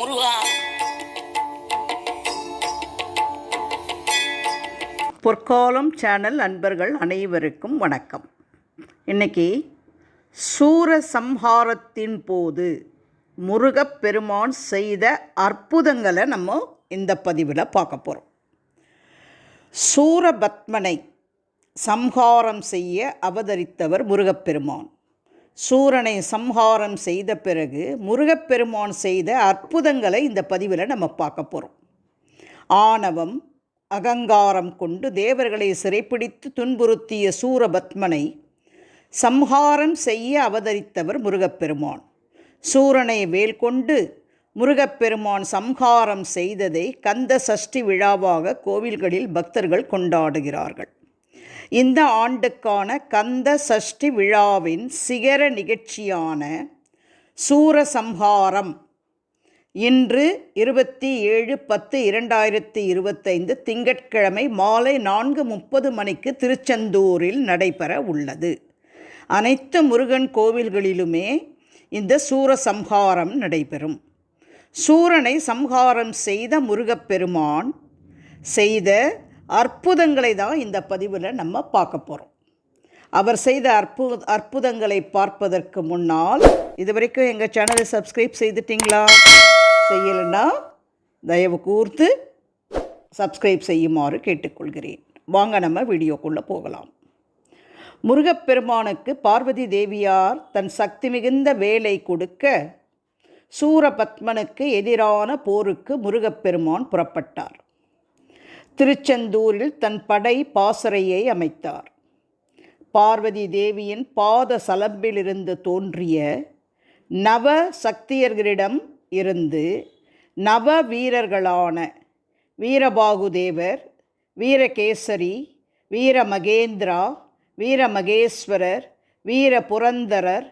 முருகா. பொற்காலம் சேனல் அன்பர்கள் அனைவருக்கும் வணக்கம். இன்னைக்கு சூரசம்ஹாரத்தின் போது முருகப்பெருமான் செய்த அற்புதங்களை நம்ம இந்த பதிவில் பார்க்க போகிறோம் சூரபத்மனை சம்ஹாரம் செய்ய அவதரித்தவர் முருகப்பெருமான் சூரனை சம்ஹாரம் செய்த பிறகு முருகப்பெருமான் செய்த அற்புதங்களை இந்த பதிவில் நம்ம பார்க்க போகிறோம் ஆணவம் அகங்காரம் கொண்டு தேவர்களை சிறைப்பிடித்து துன்புறுத்திய சூரபத்மனை சம்ஹாரம் செய்ய அவதரித்தவர் முருகப்பெருமான். சூரனை வேல் கொண்டு முருகப்பெருமான் சம்ஹாரம் செய்ததை கந்த சஷ்டி விழாவாக கோவில்களில் பக்தர்கள் கொண்டாடுகிறார்கள். இந்த ஆண்டுக்கான கந்த சஷ்டி விழாவின் சிகர நிகழ்ச்சியான சூரசம்ஹாரம் இன்று இருபத்தி ஏழு பத்து இரண்டாயிரத்தி இருபத்தைந்து திங்கட்கிழமை மாலை நான்கு முப்பது மணிக்கு திருச்செந்தூரில் நடைபெற உள்ளது. அனைத்து முருகன் கோவில்களிலுமே இந்த சூரசம்ஹாரம் நடைபெறும். சூரனை சம்ஹாரம் செய்த முருகப்பெருமான் செய்த அற்புதங்களை தான் இந்த பதிவில் நம்ம பார்க்க போகிறோம் அவர் செய்த அற்பு அற்புதங்களை பார்ப்பதற்கு முன்னால் இது வரைக்கும் எங்கள் சேனலை சப்ஸ்கிரைப் செய்துட்டிங்களா? செய்யலைன்னா தயவு கூர்த்து சப்ஸ்கிரைப் செய்யுமாறு கேட்டுக்கொள்கிறேன். வாங்க நம்ம வீடியோக்குள்ளே போகலாம். முருகப்பெருமானுக்கு பார்வதி தேவியார் தன் சக்தி மிகுந்த வேலை கொடுக்க சூரபத்மனுக்கு எதிரான போருக்கு முருகப்பெருமான் புறப்பட்டார். திருச்செந்தூரில் தன் படை பாசறையை அமைத்தார். பார்வதி தேவியின் பாத சலம்பிலிருந்து தோன்றிய நவ சக்தியர்களிடம் இருந்து நவ வீரர்களான வீரபாகுதேவர் வீரகேசரி வீரமகேந்திரா வீரமகேஸ்வரர் வீரபுரந்தரர்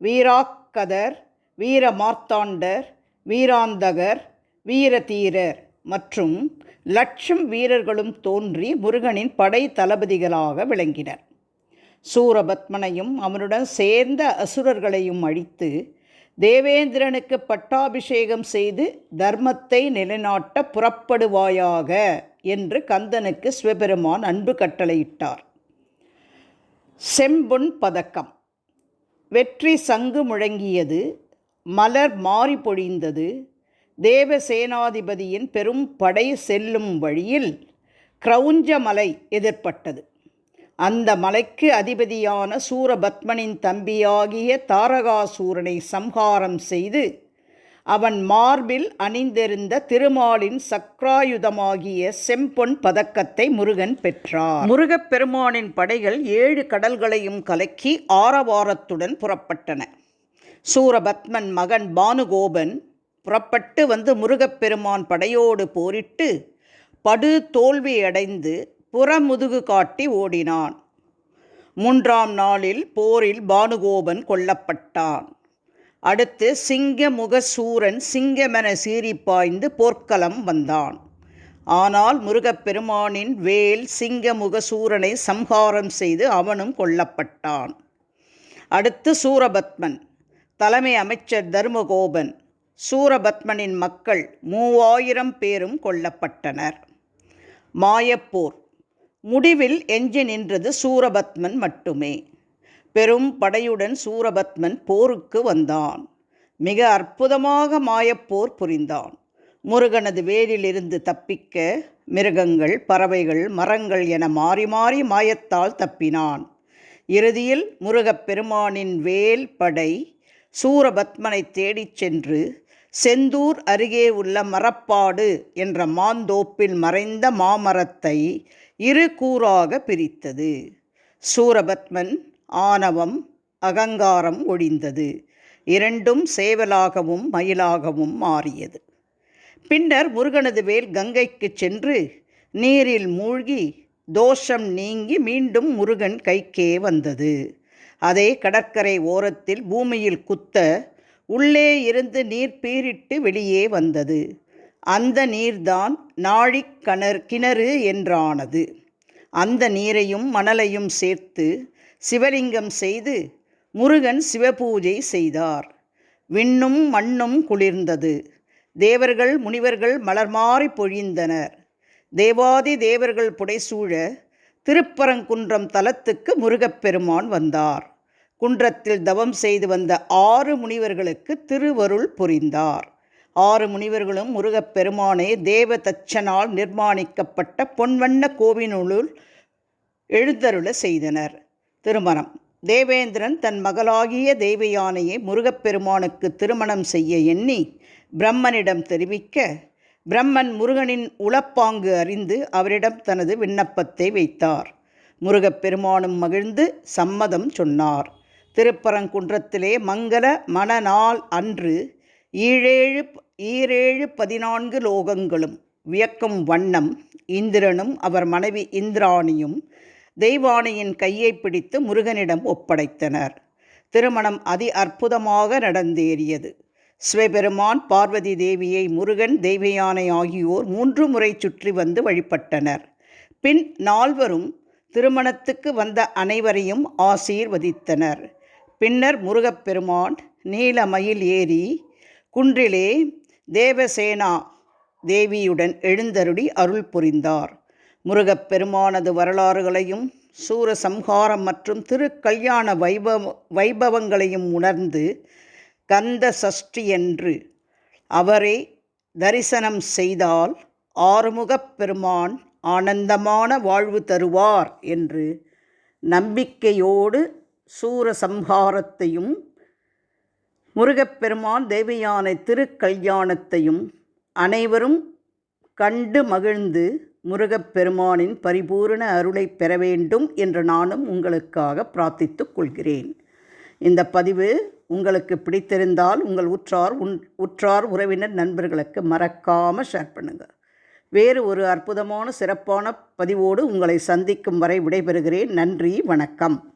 வீராக்கதர் வீரமார்த்தாண்டர் வீராந்தகர் வீரதீரர் மற்றும் லட்சம் வீரர்களும் தோன்றி முருகனின் படை தளபதிகளாக விளங்கினர். சூரபத்மனையும் அவனுடன் சேர்ந்த அசுரர்களையும் அழித்து தேவேந்திரனுக்கு பட்டாபிஷேகம் செய்து தர்மத்தை நிலைநாட்ட புறப்படுவாயாக என்று கந்தனுக்கு சிவபெருமான் அன்பு கட்டளையிட்டார். செம்பொன் பதக்கம். வெற்றி சங்கு முழங்கியது மலர் மாறி பொழிந்தது தேவசேனாதிபதியின் பெரும் படை செல்லும் வழியில் கிரௌஞ்ச மலை எதிர்ப்பட்டது அந்த மலைக்கு அதிபதியான சூரபத்மனின் தம்பியாகிய தாரகாசூரனை சம்ஹாரம் செய்து அவன் மார்பில் அணிந்திருந்த திருமாலின் சக்ராயுதமாகிய செம்பொன் பதக்கத்தை முருகன் பெற்றார். முருகப்பெருமானின் படைகள் ஏழு கடல்களையும் கலக்கி ஆரவாரத்துடன் புறப்பட்டன. சூரபத்மன் மகன் பானுகோபன் புறப்பட்டு வந்து முருகப்பெருமான் படையோடு போரிட்டு படு தோல்வியடைந்து புறமுதுகு காட்டி ஓடினான். மூன்றாம் நாளில் போரில் பானுகோபன் கொல்லப்பட்டான். அடுத்து சிங்கமுகசூரன் சிங்கமென சீறி பாய்ந்து போர்க்களம் வந்தான். ஆனால் முருகப்பெருமானின் வேல் சிங்கமுகசூரனை சம்ஹாரம் செய்து அவனும் கொல்லப்பட்டான். அடுத்து சூரபத்மன் தலைமை அமைச்சர் தர்மகோபன் சூரபத்மனின் மக்கள் மூவாயிரம் பேரும் கொல்லப்பட்டனர். மாயப்போர். முடிவில் எஞ்சி நின்றது சூரபத்மன் மட்டுமே. பெரும் படையுடன் சூரபத்மன் போருக்கு வந்தான். மிக அற்புதமாக மாயப்போர் புரிந்தான். முருகனது வேலிலிருந்து தப்பிக்க மிருகங்கள் பறவைகள் மரங்கள் என மாறி மாறி மாயத்தால் தப்பினான். இறுதியில் முருகப்பெருமானின் வேல் படை சூரபத்மனை தேடிச் சென்று செந்தூர் அருகே உள்ள மரப்பாடு என்ற மாந்தோப்பில் மறைந்த மாமரத்தை இரு கூறாக பிரித்தது. சூரபத்மன் ஆணவம் அகங்காரம் ஒழிந்தது. இரண்டும் சேவலாகவும் மயிலாகவும் மாறியது. பின்னர் முருகனது வேல் கங்கைக்கு சென்று நீரில் மூழ்கி தோஷம் நீங்கி மீண்டும் முருகன் கைக்கே வந்தது. அதே கடற்கரை ஓரத்தில் பூமியில் குத்த உள்ளே இருந்து நீர் பீரிட்டு வெளியே வந்தது. அந்த நீர்தான் நாழிக் கணர் கிணறு என்றானது. அந்த நீரையும் மணலையும் சேர்த்து சிவலிங்கம் செய்து முருகன் சிவபூஜை செய்தார். விண்ணும் மண்ணும் குளிர்ந்தது. தேவர்கள் முனிவர்கள் மலர்மாறி பொழிந்தனர். தேவாதி தேவர்கள் புடைசூழ திருப்பரங்குன்றம் தலத்துக்கு முருகப்பெருமான் வந்தார். குன்றத்தில் தவம் செய்து வந்த ஆறு முனிவர்களுக்கு திருவருள் புரிந்தார். ஆறு முனிவர்களும் முருகப்பெருமானே தேவ தச்சனால் நிர்மாணிக்கப்பட்ட பொன்வண்ண கோவினுள் எழுந்தருள செய்தனர். திருமணம். தேவேந்திரன் தன் மகளாகிய தேவயானையை முருகப்பெருமானுக்கு திருமணம் செய்ய எண்ணி பிரம்மனிடம் தெரிவிக்க பிரம்மன் முருகனின் உளப்பாங்கு அறிந்து அவரிடம் தனது விண்ணப்பத்தை வைத்தார். முருகப்பெருமானும் மகிழ்ந்து சம்மதம் சொன்னார். திருப்பரங்குன்றத்திலே மங்கள மணநாள் அன்று ஈழேழு ஈரேழு பதினான்கு லோகங்களும் வியக்கும் வண்ணம் இந்திரனும் அவர் மனைவி இந்திராணியும் தெய்வானையின் கையை பிடித்து முருகனிடம் ஒப்படைத்தனர். திருமணம் அதி அற்புதமாக நடந்தேறியது. சிவபெருமான் பார்வதி தேவியை முருகன் தெய்வயானை ஆகியோர் மூன்று முறை சுற்றி வந்து வழிபட்டனர். பின் நால்வரும் திருமணத்துக்கு வந்த அனைவரையும் ஆசீர்வதித்தனர். பின்னர் முருகப்பெருமான் நீலமயில் ஏறி குன்றிலே தேவசேனா தேவியுடன் எழுந்தருளி அருள் புரிந்தார். முருகப்பெருமானது வரலாறுகளையும் சூரசம்ஹாரம் மற்றும் திருக்கல்யாண வைபவ வைபவங்களையும் உணர்ந்து கந்த சஷ்டியன்று அவரை தரிசனம் செய்தால் ஆறுமுகப் பெருமான் ஆனந்தமான வாழ்வு தருவார் என்று நம்பிக்கையோடு சூரசம்ஹாரத்தையும் முருகப்பெருமான் தேவியான திருக்கல்யாணத்தையும் அனைவரும் கண்டு மகிழ்ந்து முருகப்பெருமானின் பரிபூரண அருளை பெற வேண்டும் என்று நானும் உங்களுக்காக பிரார்த்தித்துக் கொள்கிறேன். இந்த பதிவு உங்களுக்கு பிடித்திருந்தால் உங்கள் உற்றார் உன் உற்றார் உறவினர் நண்பர்களுக்கு மறக்காமல் ஷேர் பண்ணுங்கள் வேறு ஒரு அற்புதமான சிறப்பான பதிவோடு உங்களை சந்திக்கும் வரை விடைபெறுகிறேன். நன்றி வணக்கம்.